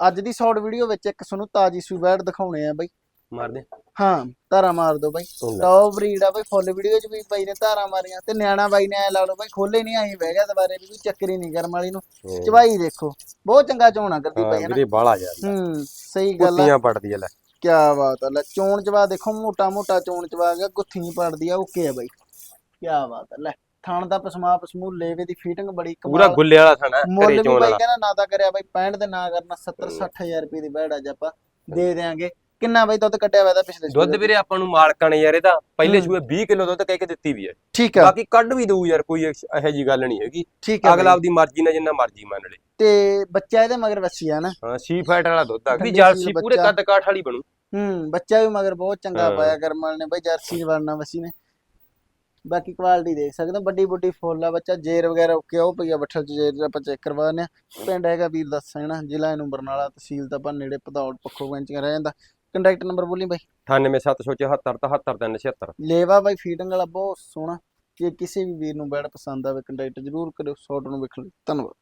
ਅੱਜ ਦੀ short video ਵਿੱਚ ਇੱਕ ਤੁਹਾਨੂੰ ਤਾਜੀ ਸੂਬੈਡ ਦਿਖਾਉਣੇ ਆ ਬਾਈ। ਮਾਰਦੇ। ਹਾਂ ਧਾਰਾ ਮਾਰ ਦੋ ਬਾਈ। ਟੌਪ ਬਰੀਡ ਆ ਬਾਈ ਫੁੱਲ ਵੀਡੀਓ ਚ ਵੀ ਬਾਈ ਨੇ ਧਾਰਾ ਮਾਰੀਆਂ ਤੇ ਨਿਆਣਾ ਬਾਈ ਨੇ ਐ ਲਾ ਲਓ ਬਾਈ ਖੋਲੇ ਨਹੀਂ ਆਈ ਬਹਿ ਗਿਆ ਦੁਬਾਰੇ ਵੀ ਕੋਈ ਚੱਕਰ ਨਹੀਂ ਕਰਮ ਵਾਲੀ ਨੂੰ। ਚਵਾਈ ਦੇਖੋ ਬਹੁਤ ਚੰਗਾ ਚੋਣਾ ਕਰਦੀ ਪਈ ਹੈ ਨਾ? ਵੀਰੇ ਬਾਲਾ ਯਾਰ। ਹੂੰ ਸਹੀ ਗੱਲ ਆ। ਕੁੱਤੀਆਂ ਪੜਦੀ ਆ ਲੈ। ਕੀ ਬਾਤ ਆ ਲੈ ਚੋਣ ਚਵਾ ਦੇਖੋ ਮੋਟਾ ਮੋਟਾ ਚੋਣ ਚਵਾ ਗਿਆ ਗੁੱਥੀ ਪੜਦੀ ਆ ਓਕੇ ਆ ਬਾਈ। ਕੀ ਬਾਤ ਆ ਲੈ। ਥਣ ਦਾ ਪਸਮਾ ਪਸਮੂ ਲੇਵੇ ਦੀ ਫੀਟਿੰਗ ਬੜੀ ਪੂਰਾ ਕਮਾਲ ਗੁੱਲੇ ਵਾਲਾ ਥਾਣਾ ਮੁੱਲ ਘਰੇ ਵੀ ਬਾਈ ਕਹਿੰਦਾ ਨਾ ਤਾਂ ਕਰਿਆ ਬਾਈ 65 ਤੇ ਨਾ ਕਰਨਾ 70 60000 ਰੁਪਏ ਦੀ ਬੈੜ ਅੱਜ ਆਪਾਂ ਦੇ ਦੇਾਂਗੇ ਕਿੰਨਾ ਬਾਈ ਦੁੱਧ ਕੱਢਿਆ ਹੋਇਆ ਦਾ ਪਿਛਲੇ ਦੁੱਧ? ਵੀਰੇ ਆਪਾਂ ਨੂੰ ਮਾਲਕਾਂ ਨੇ ਯਾਰ ਇਹਦਾ ਪਹਿਲੇ ਹੂੰ। ਸੂਏ 20 ਕਿਲੋ ਦੁੱਧ ਕਹਿ ਕੇ ਦਿੱਤੀ ਵੀ ਹੈ ਠੀਕ ਆ ਬਾਕੀ ਕੱਢ ਵੀ ਦਊ ਯਾਰ ਕੋਈ ਇਹੋ ਜੀ ਗੱਲ ਨਹੀਂ ਹੈਗੀ ਠੀਕ ਆ ਅਗਲਾ। ਆਪਦੀ ਮਰਜ਼ੀ ਨਾਲ ਜਿੰਨਾ ਮਰਜ਼ੀ ਮੰਨ ਲੇ ਤੇ ਬੱਚਾ ਇਹਦੇ ਮਗਰ ਵੱਛੀ ਆ ਨਾ ਹਾਂ ਸੀ ਫੈਟ ਵਾਲਾ ਦੁੱਧ ਆ ਵੀ ਜਰਸੀ ਪੂਰੇ। ਕੱਦ ਕਾਠ ਵਾਲੀ ਬਣੂ ਹੂੰ ਬੱਚਾ ਵੀ ਮਗਰ ਬਹੁਤ ਚੰਗਾ ਹਾਂ। ਪਾਇਆ ਕਰਮਲ ਨੇ ਬਾਈ ਜਰਸੀ ਬਣਨਾ ਵਸੀ ਨੇ ਬਾਕੀ ਕੁਆਲਿਟੀ ਦੇਖ ਸਕਦੇ ਹੋ ਵੱਡੀ ਵੱਡੀ ਫੁੱਲ ਆ ਬੱਚਾ ਜੇਰ ਵਗੈਰਾ ਓਕੇ ਉਹ ਪਈਆ ਬੱਠਲ ਚ ਜੇਰ ਆਪਾਂ ਚੈੱਕ ਕਰਵਾਉਂਦੇ ਆ ਪਿੰਡ ਹੈਗਾ ਵੀਰ ਦੱਸਣਾ ਜ਼ਿਲ੍ਹਾ ਇਹਨੂੰ ਬਰਨਾਲਾ ਤਹਿਸੀਲ ਤਾਂ ਆਪਾਂ ਨੇੜੇ ਪਧੌੜ ਪੱਖੋ ਵੈਂਚੀਆਂ ਰਹਿ ਜਾਂਦਾ। ਕੰਟੈਕਟ ਨੰਬਰ ਬੋਲੀ ਬਾਈ। 98774 77376 ਲੇਵਾ ਬਾਈ ਫੀਡਿੰਗ ਵਾਲਾ ਬਹੁਤ ਸੋਹਣਾ। ਜੇ ਕਿਸੇ ਵੀ ਵੀਰ ਨੂੰ ਬੈਡ ਪਸੰਦ ਆਵੇ ਕੰਟੈਕਟ ਜ਼ਰੂਰ ਕਰਿਓ ਸ਼ਾਰਟ ਨੂੰ ਵੇਖ ਲਓ ਧੰਨਵਾਦ।